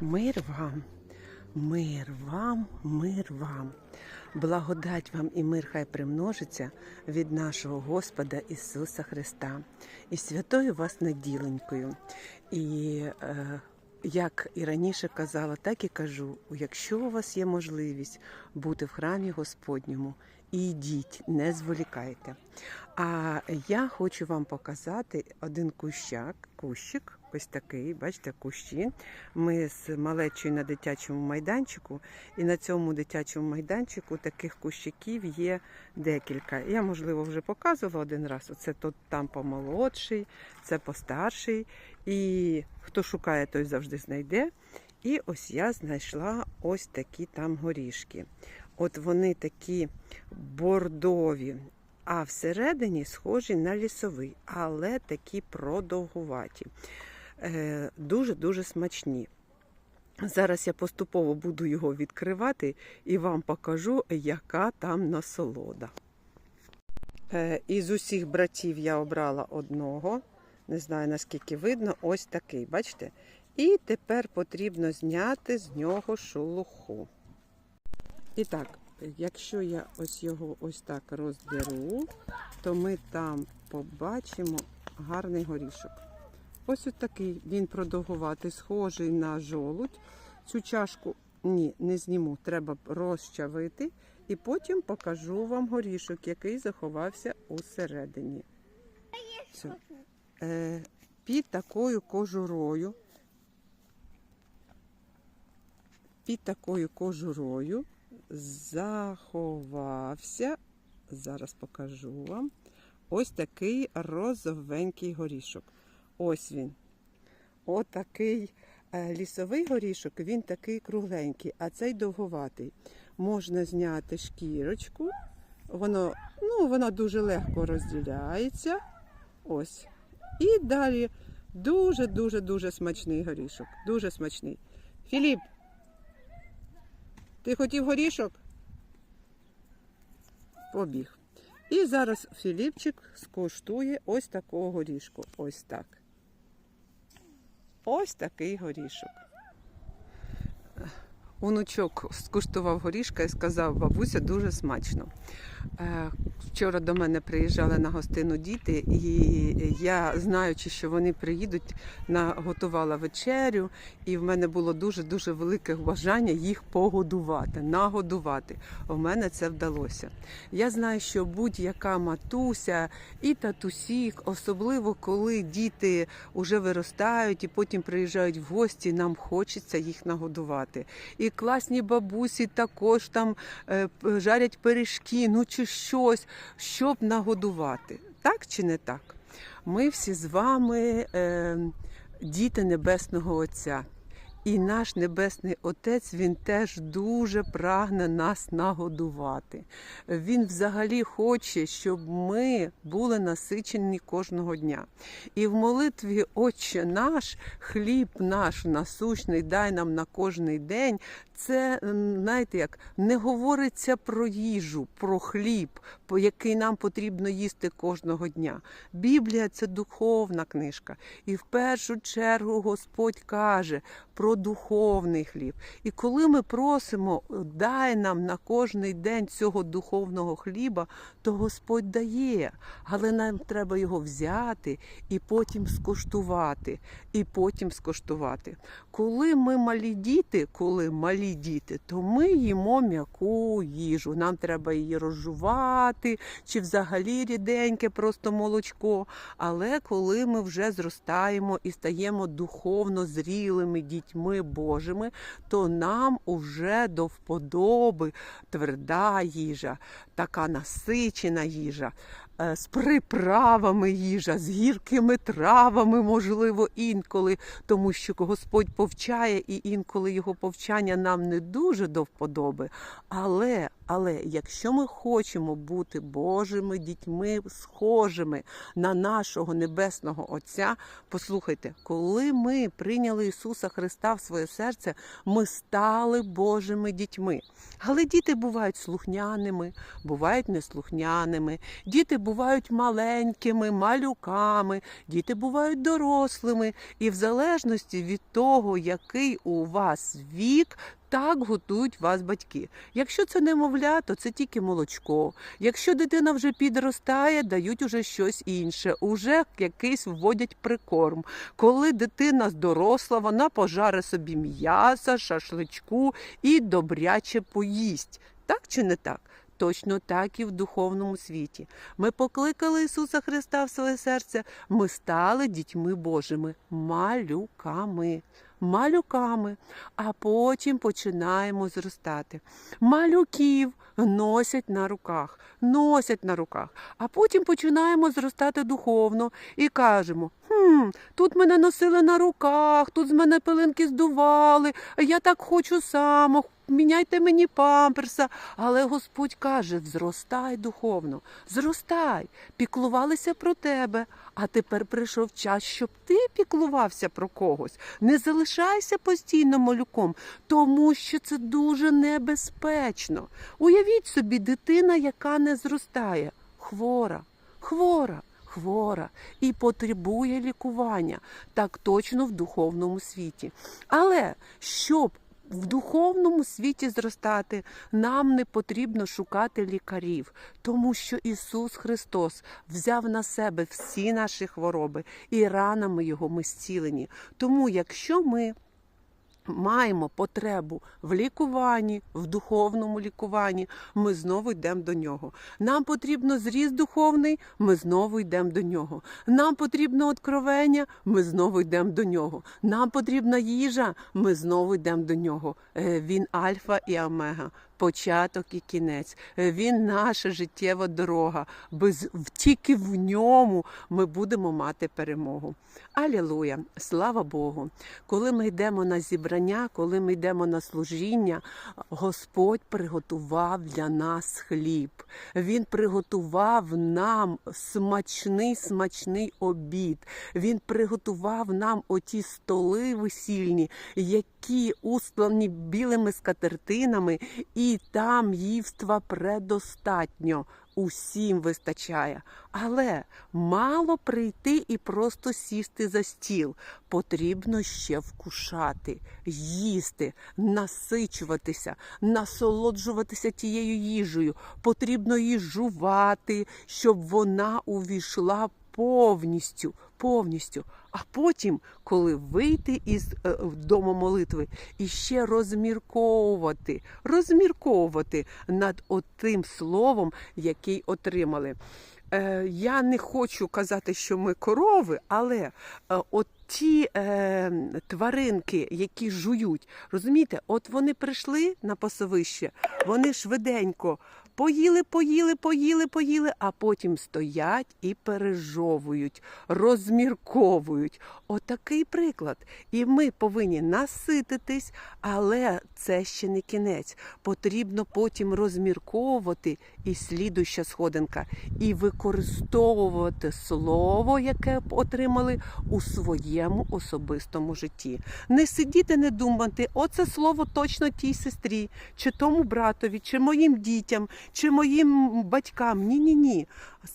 Мир вам, мир вам, мир вам. Благодать вам і мир хай примножиться від нашого Господа Ісуса Христа і святою вас наділенькою. І е, як і раніше казала, так і кажу: якщо у вас є можливість бути в храмі Господньому, ідіть, не зволікайте. А я хочу вам показати один кущак, кущик, ось такий, бачите, кущі. Ми з малечою на дитячому майданчику, і на цьому дитячому майданчику таких кущиків є декілька. Я, можливо, вже показувала один раз. Оце тут там помолодший, це постарший. І хто шукає, той завжди знайде. І ось я знайшла ось такі там горішки. От вони такі бордові, а всередині схожі на лісовий, але такі продовгуваті. Е, Дуже-дуже смачні. Зараз я поступово буду його відкривати і вам покажу, яка там насолода. Е, Із усіх братів я обрала одного. Не знаю наскільки видно, ось такий, бачите? І тепер потрібно зняти з нього шелуху. І так, якщо я ось його ось так роздеру, то ми там побачимо гарний горішок. Ось такий він продовгуватий, схожий на жолудь. Цю чашку ні, не зніму, треба розчавити. І потім покажу вам горішок, який заховався усередині. Все. Е, під такою кожурою. Під такою кожурою заховався, зараз покажу вам, ось такий розовенький горішок. Ось він. Отакий е, лісовий горішок, він такий кругленький, а цей довговатий. Можна зняти шкірочку, воно, ну, вона дуже легко розділяється. Ось. І далі дуже-дуже дуже смачний горішок. Дуже смачний. Філіп, ти хотів горішок? Побіг. І зараз Філіпчик скуштує ось такого горішку. Ось так. Ось такий горішок. Онучок скуштував горішка і сказав, бабуся, дуже смачно. Е, Вчора до мене приїжджали на гостину діти, і я, знаючи, що вони приїдуть, наготувала вечерю, і в мене було дуже-дуже велике бажання їх погодувати, нагодувати. У мене це вдалося. Я знаю, що будь-яка матуся і татусі, особливо коли діти вже виростають і потім приїжджають в гості, нам хочеться їх нагодувати. І класні бабусі також там е, жарять пиріжки, ну чи щось, щоб нагодувати. Так чи не так? Ми всі з вами е, діти Небесного Отця. І наш Небесний Отець він теж дуже прагне нас нагодувати. Він взагалі хоче, щоб ми були насичені кожного дня. І в молитві Отче наш, хліб наш насущний, дай нам на кожний день. Це знаєте, як не говориться про їжу, про хліб, який нам потрібно їсти кожного дня. Біблія це духовна книжка. І в першу чергу Господь каже про духовний хліб. І коли ми просимо, дай нам на кожний день цього духовного хліба, то Господь дає. Але нам треба його взяти і потім скуштувати. І потім скуштувати. Коли ми малі діти, коли малі діти, то ми їмо м'яку їжу. Нам треба її розжувати, чи взагалі ріденьке, просто молочко. Але коли ми вже зростаємо і стаємо духовно зрілими дітьми Божими, то нам уже до вподоби тверда їжа, така насичена їжа. е, З приправами їжа, з гіркими травами, можливо, інколи, тому що Господь повчає, і інколи його повчання нам не дуже до вподоби. Але Але якщо ми хочемо бути Божими дітьми, схожими на нашого небесного Отця, послухайте, коли ми прийняли Ісуса Христа в своє серце, ми стали Божими дітьми. Але діти бувають слухняними, бувають неслухняними, діти бувають маленькими, малюками, діти бувають дорослими. І в залежності від того, який у вас вік, так готують вас батьки. Якщо це немовля, то це тільки молочко. Якщо дитина вже підростає, дають уже щось інше, уже якийсь вводять прикорм. Коли дитина доросла, вона пожаре собі м'яса, шашличку і добряче поїсть. Так чи не так? Точно так і в духовному світі. Ми покликали Ісуса Христа в своє серце, ми стали дітьми Божими, малюками. Малюками, а потім починаємо зростати. Малюків носять на руках, носять на руках, а потім починаємо зростати духовно і кажемо: хм, тут мене носили на руках, тут з мене пилинки здували, я так хочу само. Міняйте мені памперса, але Господь каже: зростай духовно, зростай, піклувалися про тебе. А тепер прийшов час, щоб ти піклувався про когось. Не залишайся постійно малюком, тому що це дуже небезпечно. Уявіть собі, дитина, яка не зростає, хвора, хвора. Хвора і потребує лікування так точно в духовному світі. Але щоб в духовному світі зростати, нам не потрібно шукати лікарів, тому що Ісус Христос взяв на себе всі наші хвороби, і ранами Його ми зцілені. Тому, якщо ми маємо потребу в лікуванні, в духовному лікуванні, ми знову йдемо до нього. Нам потрібно зріст духовний, ми знову йдемо до нього. Нам потрібно откровення, ми знову йдемо до нього. Нам потрібна їжа, ми знову йдемо до нього. Е, Він альфа і омега. Початок і кінець. Е, Він наша життєва дорога. Без тільки в ньому ми будемо мати перемогу. Алілуя! Слава Богу! Коли ми йдемо на зібрання, коли ми йдемо на служіння, Господь приготував для нас хліб. Він приготував нам смачний, смачний обід. Він приготував нам оті столи весільні, які устлані білими скатертинами, і там ївства предостатньо. Усім вистачає, але мало прийти і просто сісти за стіл. Потрібно ще вкушати, їсти, насичуватися, насолоджуватися тією їжею. Потрібно її жувати, щоб вона увійшла повністю, повністю. А потім, коли вийти із е, дому молитви і ще розмірковувати, розмірковувати над отим словом, який отримали. Е, я не хочу казати, що ми корови, але е, от ті е, тваринки, які жують, розумієте, от вони прийшли на пасовище, вони швиденько поїли, поїли, поїли, поїли, а потім стоять і пережовують, розмірковують. Отакий приклад. І ми повинні насититись, але це ще не кінець. Потрібно потім розмірковувати і слідуща сходинка, і використовувати слово, яке отримали у своєму особистому житті. Не сидіти, не думати, оце слово точно тій сестрі, чи тому братові, чи моїм дітям, чи моїм батькам. Ні, ні, ні.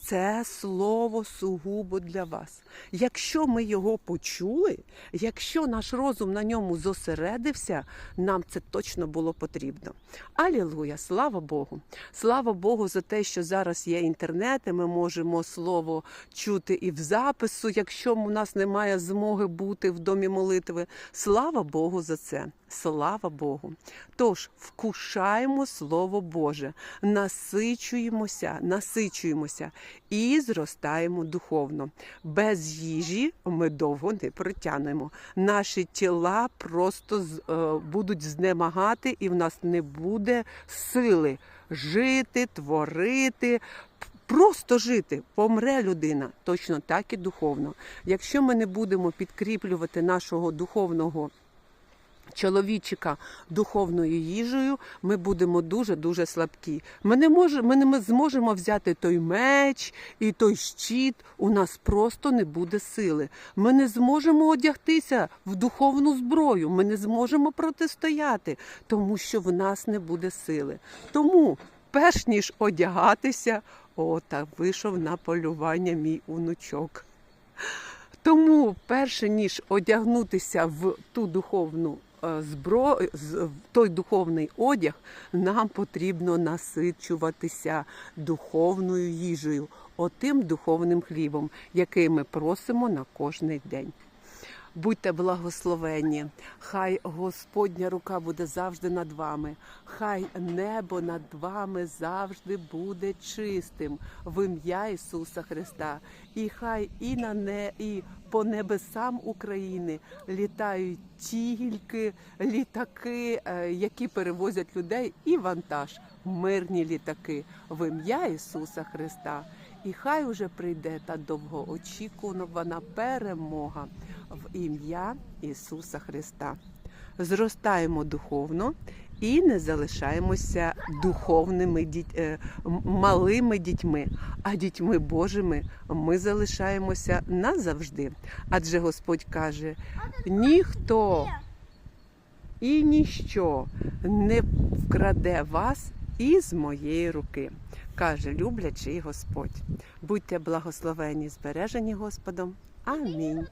Це слово сугубо для вас. Якщо ми його почули, якщо наш розум на ньому зосередився, нам це точно було потрібно. Алілуя! Слава Богу! Слава Богу за те, що зараз є інтернет, і ми можемо слово чути і в запису, якщо у нас немає змоги бути в домі молитви. Слава Богу за це. Слава Богу. Тож вкушаємо Слово Боже, насичуємося, насичуємося і зростаємо духовно. Без їжі ми довго не протягнемо. Наші тіла просто е, будуть знемагати, і в нас не буде сили жити, творити. Просто жити, помре людина, точно так і духовно. Якщо ми не будемо підкріплювати нашого духовного чоловічика духовною їжею, ми будемо дуже-дуже слабкі. Ми не, може, ми не зможемо взяти той меч і той щит. У нас просто не буде сили. Ми не зможемо одягтися в духовну зброю. Ми не зможемо протистояти, тому що в нас не буде сили. Тому, перш ніж одягатися, о, так вийшов на полювання мій онучок. Тому, перше ніж одягнутися в ту духовну е, зброю, в той духовний одяг, нам потрібно насичуватися духовною їжею, отим духовним хлібом, який ми просимо на кожний день. Будьте благословенні, хай Господня рука буде завжди над вами, хай небо над вами завжди буде чистим в ім'я Ісуса Христа. І хай і на не, і по небесам України літають тільки літаки, е, які перевозять людей, і вантаж, мирні літаки в ім'я Ісуса Христа. І хай уже прийде та довгоочікувана перемога в ім'я Ісуса Христа. Зростаємо духовно і не залишаємося духовними діть... е, малими дітьми, а дітьми Божими ми залишаємося назавжди. Адже Господь каже: ніхто і ніщо не вкраде вас із моєї руки, каже люблячий Господь. Будьте благословені, збережені Господом. Амінь.